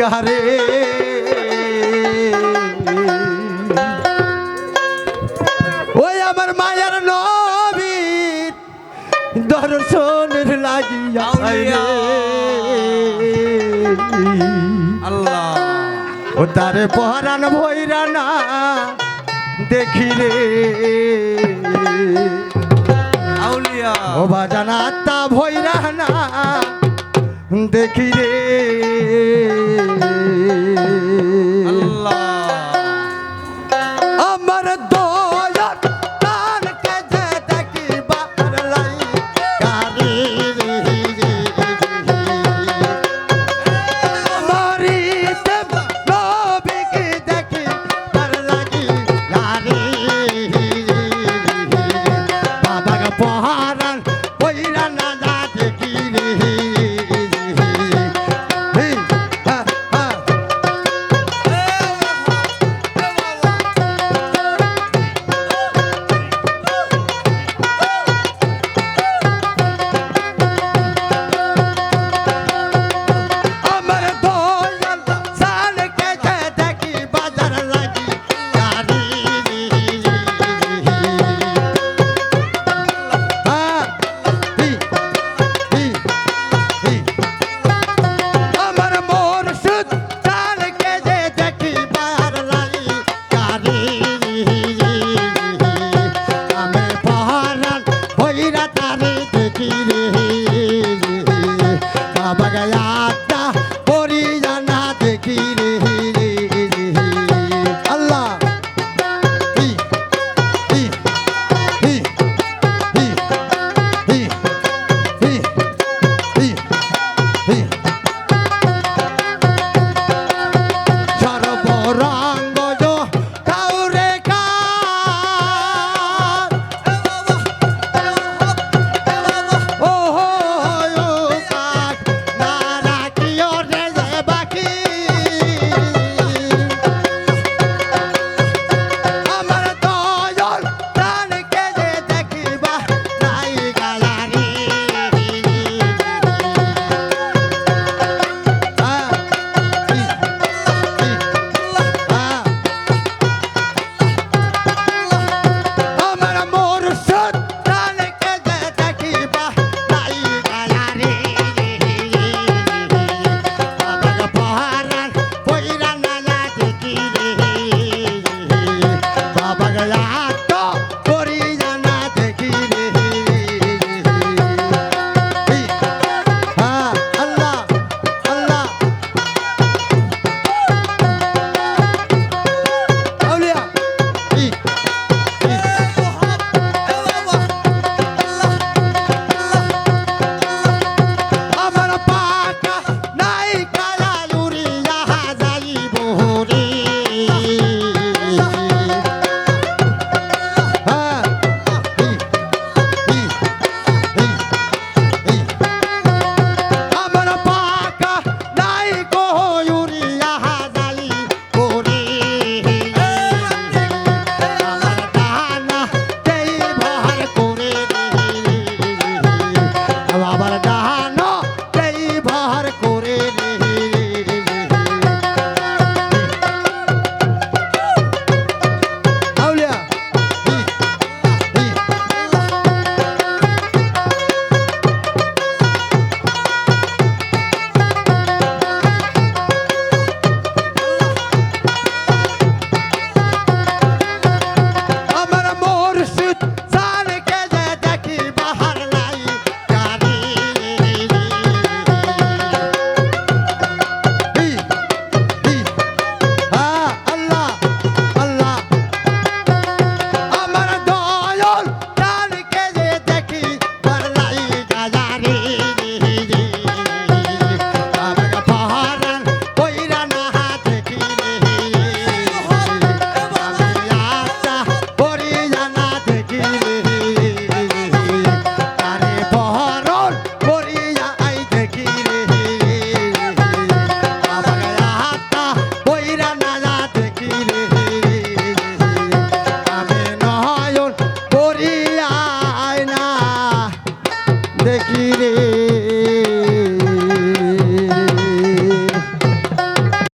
গারে ওই আমার মায়ের নবীর দর্শনের লাগিয়া। আল্লাহ। ও তারে পহরান ভৈরা না দেখি রে আউলিয়া। ও বাজানা আত্মা ভৈরা না দেখি রে பகையா